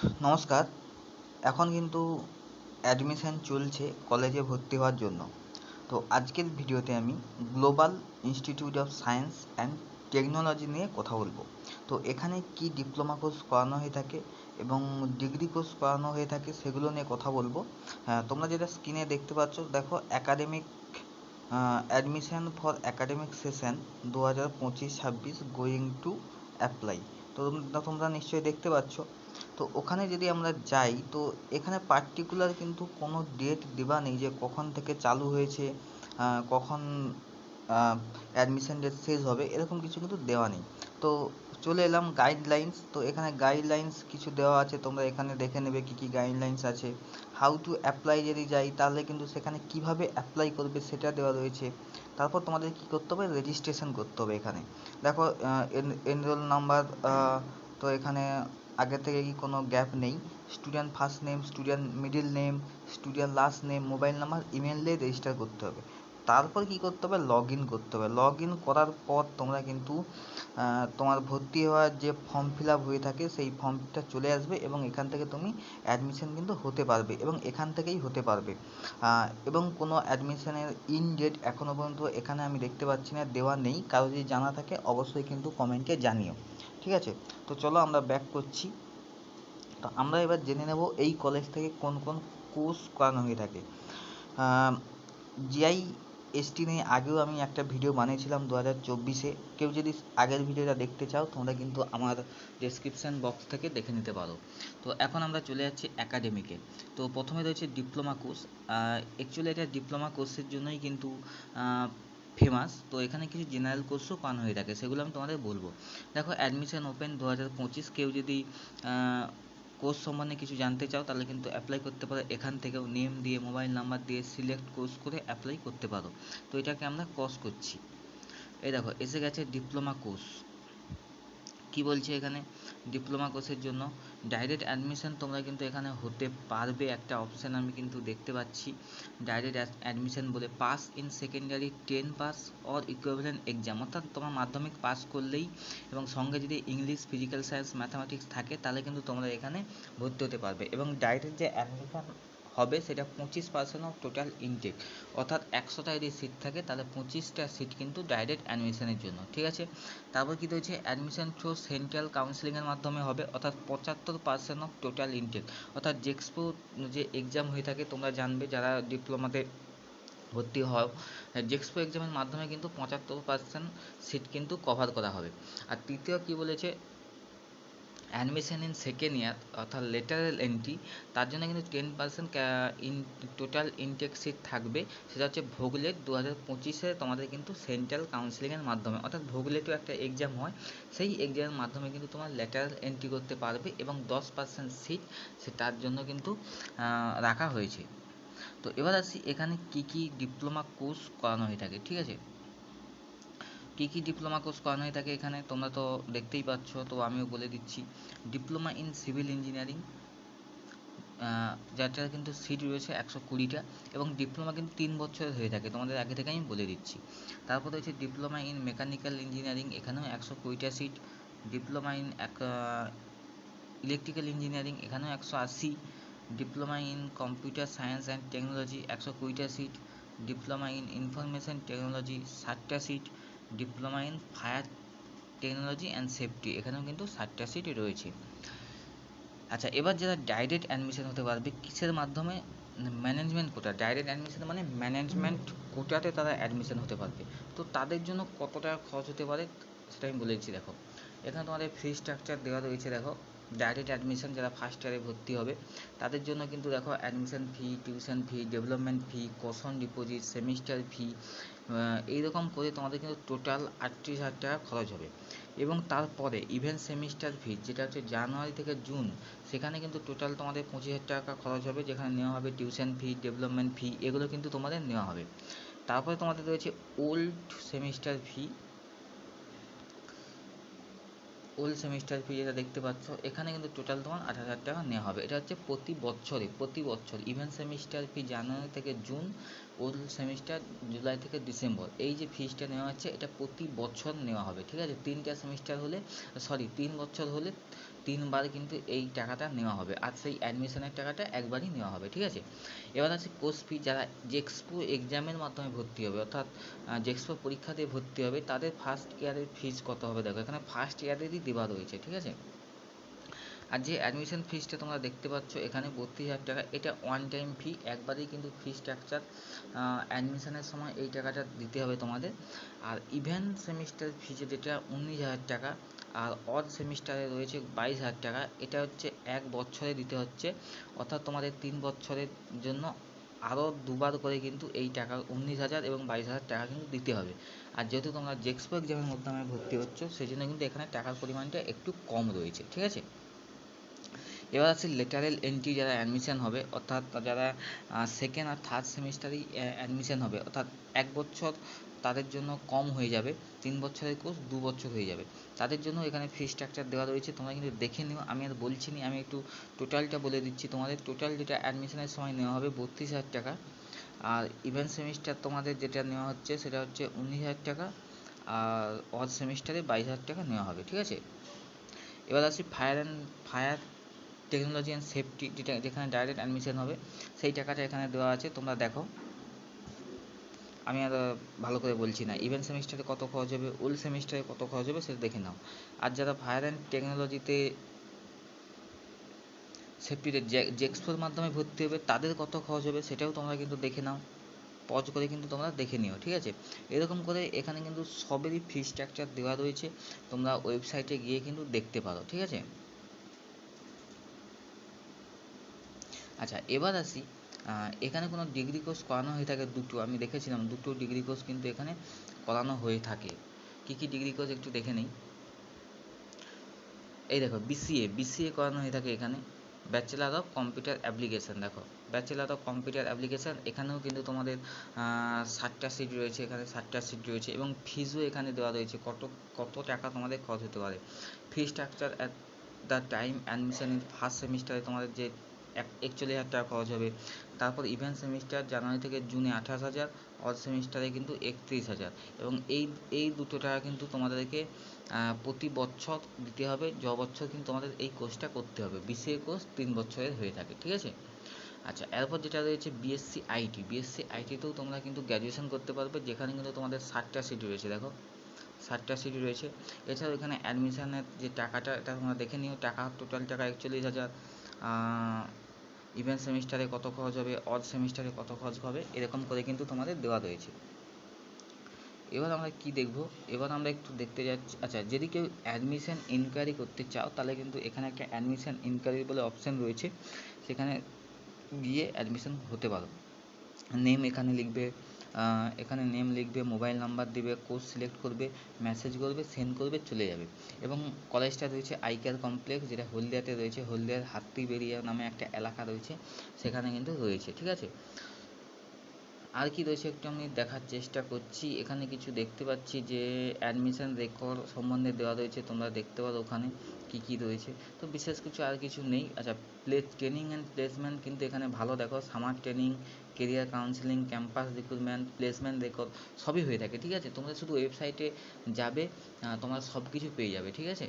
নমস্কার। এখন কিন্তু অ্যাডমিশান চলছে কলেজে ভর্তি হওয়ার জন্য। তো আজকের ভিডিওতে আমি global institute of science and technology নিয়ে কথা বলব। তো এখানে কি ডিপ্লোমা কোর্স করানো হয়ে থাকে এবং ডিগ্রি কোর্স করানো হয়ে থাকে সেগুলো নিয়ে কথা বলব। হ্যাঁ তোমরা যেটা স্ক্রিনে দেখতে পাচ্ছ, দেখো academic admission for academic session দু হাজার পঁচিশ ছাব্বিশ গোয়িং টু অ্যাপ্লাই তো তোমরা নিশ্চয়ই দেখতে পাচ্ছ তো ওখানে যদি আমরা যাই, তো এখানে পার্টিকুলার কিন্তু কোনো ডেট দেওয়া নেই যে কখন থেকে চালু হয়েছে কখন অ্যাডমিশন ডেট শেষ হবে, এরকম কিছু কিন্তু দেওয়া নেই। তো চলে এলাম গাইডলাইন্স তো এখানে গাইডলাইন্স কিছু দেওয়া আছে, তোমরা এখানে দেখে নেবে কী কী গাইডলাইন্স আছে। হাউ টু অ্যাপ্লাই যদি যাই, তাহলে কিন্তু সেখানে কীভাবে অ্যাপ্লাই করবে সেটা দেওয়া রয়েছে। তারপর তোমাদের কী করতে হবে? রেজিস্ট্রেশন করতে হবে এখানে। দেখো এনরোল নাম্বার তো এখানে আগে থেকে কি কোনো গ্যাপ নেই? Student first name, student middle name, student last name, mobile number, email দিয়ে রেজিস্টার করতে হবে। তারপর কী করতে হবে? লগ ইন করতে হবে। লগ ইন করার পর তোমরা কিন্তু তোমার ভর্তি হওয়ার যে ফর্ম ফিল আপ হয়ে থাকে, সেই ফর্মটা চলে আসবে এবং এখান থেকে তুমি অ্যাডমিশন কিন্তু হতে পারবে এবং এখান থেকেই হতে পারবে। এবং কোনো অ্যাডমিশনের ইন ডেট এখনও পর্যন্ত এখানে আমি দেখতে পাচ্ছি না, দেওয়া নেই। কারও যদি জানা থাকে, অবশ্যই কিন্তু কমেন্টে জানিও। ঠিক আছে? তো চলো আমরা ব্যাক করছি। তো আমরা এবার জেনে নেব এই কলেজ থেকে কোন কোন কোর্স করানো হয়ে থাকে। জিআই এসটি নিয়ে আগেও আমি একটা ভিডিও বানিয়েছিলাম দু হাজার চব্বিশে। কেউ যদি আগের ভিডিওটা দেখতে চাও, তোমরা কিন্তু আমার ডেসক্রিপশান বক্স থেকে দেখে নিতে পারো। তো এখন আমরা চলে যাচ্ছি অ্যাকাডেমিকে তো প্রথমে রয়েছে ডিপ্লোমা কোর্স অ্যাকচুয়ালি এটা ডিপ্লোমা কোর্সের জন্যই কিন্তু ফেমাস তো এখানে কিছু জেনারেল কোর্সও করানো হয়ে থাকে, সেগুলো আমি তোমাদের বলব। দেখো অ্যাডমিশন ওপেন দু হাজার পঁচিশ, কেউ যদি কোর্স সম্বন্ধে কিছু জানতে চাও, তাহলে কিন্তু অ্যাপ্লাই করতে পারো। এখান থেকেও নেম দিয়ে মোবাইল নাম্বার দিয়ে সিলেক্ট কোর্স করে অ্যাপ্লাই করতে পারো। তো এটাকে আমরা কস করছি। এই দেখো, এসে গেছে ডিপ্লোমা কোর্স কি বলছে এখানে? ডিপ্লোমা কোর্সের জন্য। ডাইরেক্ট অ্যাডমিশন তোমরা কিন্তু এখানে হতে পারবে। একটা অপশান আমি কিন্তু দেখতে পাচ্ছি। ডাইরেক্ট অ্যাডমিশন বলে pass in secondary ten pass or equivalent exam অর্থাৎ তোমার মাধ্যমিক পাস করলেই এবং সঙ্গে যদি ইংলিশ ফিজিক্যাল সায়েন্স ম্যাথামেটিক্স থাকে, তাহলে কিন্তু তোমরা এখানে ভর্তি হতে পারবে। এবং ডাইরেক্ট যে অ্যাডমিশন হবে সেটা পঁচিশ পার্সেন্ট অফ টোটাল ইনটেক অর্থাৎ একশোটা যদি সিট থাকে, তাহলে পঁচিশটা সিট কিন্তু ডাইরেক্ট অ্যাডমিশনের জন্য, ঠিক আছে? তারপর কী রয়েছে? অ্যাডমিশন থ্রু সেন্ট্রাল কাউন্সিলিংয়ের মাধ্যমে হবে, অর্থাৎ পঁচাত্তর পার্সেন্ট অফ টোটাল ইনটেক অর্থাৎ জেক্সপো যে এক্সাম হয়ে থাকে, তোমরা জানবে, যারা ডিপ্লোমাতে ভর্তি হও জেক্সপো এক্সামের মাধ্যমে কিন্তু পঁচাত্তর পার্সেন্ট সিট কিন্তু কভার করা হবে। আর তৃতীয় কী বলেছে? অ্যাডমিশন ইন সেকেন্ড ইয়ার, অর্থাৎ লেটারেল এন্ট্রি, তার জন্য কিন্তু ten percent in, total intake seat থাকবে। সেটা হচ্ছে ভোগলেট। দু হাজার পঁচিশে তোমাদের কিন্তু সেন্ট্রাল কাউন্সিলিংয়ের মাধ্যমে, অর্থাৎ ভোগলেটও একটা এক্সাম হয়। সেই এক্সামের মাধ্যমে কিন্তু তোমার লেটারেল এন্ট্রি করতে পারবে এবং দশ পার্সেন্ট সিট সে তার জন্য কিন্তু রাখা হয়েছে। তো এবার আসি এখানে কী কী ডিপ্লোমা কোর্স করানো হয়ে থাকে, ঠিক আছে? কী কী ডিপ্লোমা কোর্স করানো হয়ে থাকে এখানে? তোমরা তো দেখতেই পাচ্ছ, তো আমিও বলে দিচ্ছি। ডিপ্লোমা ইন সিভিল ইঞ্জিনিয়ারিং যারটা কিন্তু সিট রয়েছে একশো কুড়িটা এবং ডিপ্লোমা কিন্তু তিন বছরের হয়ে থাকে। তোমাদের আগে থেকে আমি বলে দিচ্ছি। তারপর রয়েছে ডিপ্লোমা ইন মেকানিক্যাল ইঞ্জিনিয়ারিং এখানেও একশো কুড়িটা সিট ডিপ্লোমা ইন এক ইলেকট্রিক্যাল ইঞ্জিনিয়ারিং এখানেও একশো আশি। Diploma in computer science and technology একশো কুড়িটা seat diploma in information technology ষাটটা seat diploma in fire technology and safety, এখানেও কিন্তু সাতটা সিট রয়েছে। আচ্ছা এবার যারা ডাইরেক্ট অ্যাডমিশন হতে পারবে, কিসের মাধ্যমে? ম্যানেজমেন্ট কোটা ডাইরেক্ট অ্যাডমিশন মানে ম্যানেজমেন্ট কোটাতে তারা অ্যাডমিশন হতে পারবে। তো তাদের জন্য কত টাকা খরচ হতে পারে, সেটা আমি বলে দিচ্ছি, দেখো। এখানে তোমাদের ফি স্ট্রাকচার দেওয়া রয়েছে, দেখো। ডাইরেক্ট অ্যাডমিশন যারা ফার্স্ট ইয়ারে ভর্তি হবে, তাদের জন্য কিন্তু দেখো admission fee tuition fee development fee caution deposit semester fee এইরকম করে তোমাদের কিন্তু টোটাল আটত্রিশ হাজার টাকা খরচ হবে। এবং তারপরে ইভেন্ট সেমিস্টার ফি যেটা হচ্ছে জানুয়ারি থেকে জুন সেখানে কিন্তু টোটাল তোমাদের পঁচিশ হাজার টাকা খরচ হবে, যেখানে নেওয়া হবে টিউশন ফি ডেভেলপমেন্ট ফি এগুলো কিন্তু তোমাদের নেওয়া হবে। তারপরে তোমাদের রয়েছে old semester fee old semester fee যেটা দেখতে পাচ্ছ, এখানে কিন্তু টোটাল তোমার আট হাজার টাকা নেওয়া হবে। এটা হচ্ছে প্রতি বছরে প্রতি বছর। ইভেন সেমিস্টার ফি জানুয়ারি থেকে জুন ওল্ড সেমিস্টার জুলাই থেকে ডিসেম্বর, এই যে ফিসটা নেওয়া হচ্ছে, এটা প্রতি বছর নেওয়া হবে, ঠিক আছে? তিনটা সেমিস্টার হলে সরি তিন বছর হলে তিনবার কিন্তু এই টাকাটা নেওয়া হবে, আর সেই অ্যাডমিশনের টাকাটা একবারই নেওয়া হবে, ঠিক আছে? এবার আছে কোর্স ফি যারা জেক্সপো এক্সামের মাধ্যমে ভর্তি হবে, অর্থাৎ জেক্সপো পরীক্ষা দিয়ে ভর্তি হবে, তাদের ফার্স্ট ইয়ারের ফিজ কত হবে? দেখো, এখানে ফার্স্ট ইয়ারেরই দেওয়া রয়েছে, ঠিক আছে? আর যে অ্যাডমিশন ফিসটা তোমরা দেখতে পাচ্ছ, এখানে বত্রিশ হাজার টাকা। এটা ওয়ান টাইম ফি একবারেই কিন্তু ফি স্ট্রাকচার অ্যাডমিশনের সময় এই টাকাটা দিতে হবে তোমাদের। আর ইভেন্ট সেমিস্টার ফি যেটা, উনিশ হাজার টাকা। আর অড সেমিস্টারে রয়েছে বাইশ হাজার টাকা। এটা হচ্ছে এক বছরে দিতে হচ্ছে। অর্থাৎ তোমাদের তিন বছরের জন্য আরও দুবার করে কিন্তু এই টাকা, উনিশ হাজার এবং বাইশ হাজার টাকা কিন্তু দিতে হবে। আর যেহেতু তোমরা জেক্সপো এক্সামের মাধ্যমে ভর্তি হচ্ছ সেই জন্য কিন্তু এখানে টাকার পরিমাণটা একটু কম রয়েছে। ঠিক আছে? এবার আছে লেটারেল এন্ট্রি যারা অ্যাডমিশন হবে, অর্থাৎ যারা সেকেন্ড আর থার্ড সেমিস্টারেই অ্যাডমিশন হবে, অর্থাৎ এক বছর তাদের জন্য কম হয়ে যাবে, তিন বছরের কোর্স দু বছর হয়ে যাবে। তাদের জন্য এখানে ফি স্ট্রাকচার দেওয়া রয়েছে, তোমরা কিন্তু দেখে নিও, আমি আর বলছি না, আমি একটু টোটালটা বলে দিচ্ছি। তোমাদের টোটাল যেটা অ্যাডমিশনের সময় নেওয়া হবে বত্রিশ হাজার টাকা, আর ইভেন্ট সেমিস্টার তোমাদের যেটা নেওয়া হচ্ছে সেটা হচ্ছে উনিশ হাজার টাকা, আর অড সেমিস্টারে বাইশ হাজার টাকা নেওয়া হবে, ঠিক আছে? এবার আসি fire and fire technology and safety যেটা, যেখানে ডাইরেক্ট অ্যাডমিশন হবে, সেই টাকাটা এখানে দেওয়া আছে, তোমরা দেখো। আমি আর ভালো করে বলছি না। ইভেন্ট সেমিস্টারে কত খরচ হবে ওল্ড সেমিস্টারে কত খরচ হবে, সেটা দেখে নাও। আর যারা ফায়ার অ্যান্ড টেকনোলজিতে সেফটিতে জেক্সপোর মাধ্যমে ভর্তি হবে, তাদের কত খরচ হবে, সেটাও তোমরা কিন্তু দেখে নাও। পজ করে কিন্তু তোমরা দেখে নিও, ঠিক আছে? এরকম করে এখানে কিন্তু সবেরই ফি স্ট্রাকচার দেওয়া রয়েছে। তোমরা ওয়েবসাইটে গিয়ে কিন্তু দেখতে পারো, ঠিক আছে? আচ্ছা এবার আসি এখানে কোনো ডিগ্রি কোর্স করানো হয়ে থাকে দুটো, আমি দেখেছিলাম দুটো ডিগ্রি কোর্স কিন্তু এখানে করানো হয়ে থাকে। কী কী ডিগ্রি কোর্স একটু দেখে নিই। এই দেখো বিসিএ বিসিএ করানো হয়ে থাকে এখানে। ব্যাচেলার অফ কম্পিউটার অ্যাপ্লিকেশান দেখো। ব্যাচেলার অফ কম্পিউটার অ্যাপ্লিকেশান এখানেও কিন্তু তোমাদের ষাটটা সিট রয়েছে, এখানে ষাটটা সিট রয়েছে এবং ফিজও এখানে দেওয়া রয়েছে। কত কত টাকা তোমাদের খরচ হতে পারে? Fee structure at the time admission first সেমিস্টারে তোমাদের যে একচল্লিশ হাজার টাকা খরচ হবে। তারপর ইভেন্ট সেমিস্টার জানুয়ারি থেকে জুনে আঠাশ হাজার অড সেমিস্টারে কিন্তু একত্রিশ হাজার। এবং এই এই দুটো টাকা কিন্তু তোমাদেরকে প্রতি বছর দিতে হবে। য বছর কিন্তু তোমাদের এই কোর্সটা করতে হবে। বিসিএ কোর্স তিন বছরের হয়ে থাকে, ঠিক আছে? আচ্ছা এরপর যেটা রয়েছে বিএসসি আইটি বিএসসি আইটিতেও তোমরা কিন্তু গ্র্যাজুয়েশন করতে পারবে। যেখানে কিন্তু তোমাদের ষাটটা সিট রয়েছে, দেখো। ষাটটা সিট রয়েছে। এছাড়াও এখানে অ্যাডমিশনের যে টাকাটা, এটা তোমরা দেখে নিও। টাকা টোটাল টাকা একচল্লিশ হাজার। ইভেন্ট সেমিস্টারে কত খরচ হবে অড সেমিস্টারে কত খরচ হবে, এরকম করে কিন্তু তোমাদের দেওয়া রয়েছে। এবার আমরা কি দেখব? এবার আমরা একটু দেখতে যাচ্ছি আচ্ছা যদি কেউ অ্যাডমিশন ইনকোয়ারি করতে চাও, তাহলে কিন্তু এখানে একটা অ্যাডমিশন ইনকোয়ারি বলে অপশান রয়েছে। সেখানে গিয়ে অ্যাডমিশন হতে পারো। নেম এখানে লিখবে এখানে নেম লিখবে মোবাইল নাম্বার দেবে কোর্স সিলেক্ট করবে মেসেজ করবে সেন্ড করবে, চলে যাবে। এবং কলেজটা রয়েছে আইকেয়ার কমপ্লেক্স যেটা হলদিয়াতে রয়েছে। হলদিয়ার হাত্তিবেরিয়া নামে একটা এলাকা রয়েছে, সেখানে কিন্তু রয়েছে, ঠিক আছে? আর কি রয়েছে একটু আমি দেখার চেষ্টা করছি। এখানে কিছু দেখতে পাচ্ছি যে অ্যাডমিশন রেকর্ড সম্বন্ধে দেওয়া রয়েছে, তোমরা দেখতে পারো ওখানে কী কী রয়েছে। তো বিশেষ কিছু আর কিছু নেই। আচ্ছা প্লেস ট্রেনিং অ্যান্ড প্লেসমেন্ট কিন্তু এখানে ভালো দেখো। Summer training career counselling campus recruitment placement record সবই হয়ে থাকে, ঠিক আছে? তোমরা শুধু ওয়েবসাইটে যাবে তোমরা সব কিছু পেয়ে যাবে, ঠিক আছে?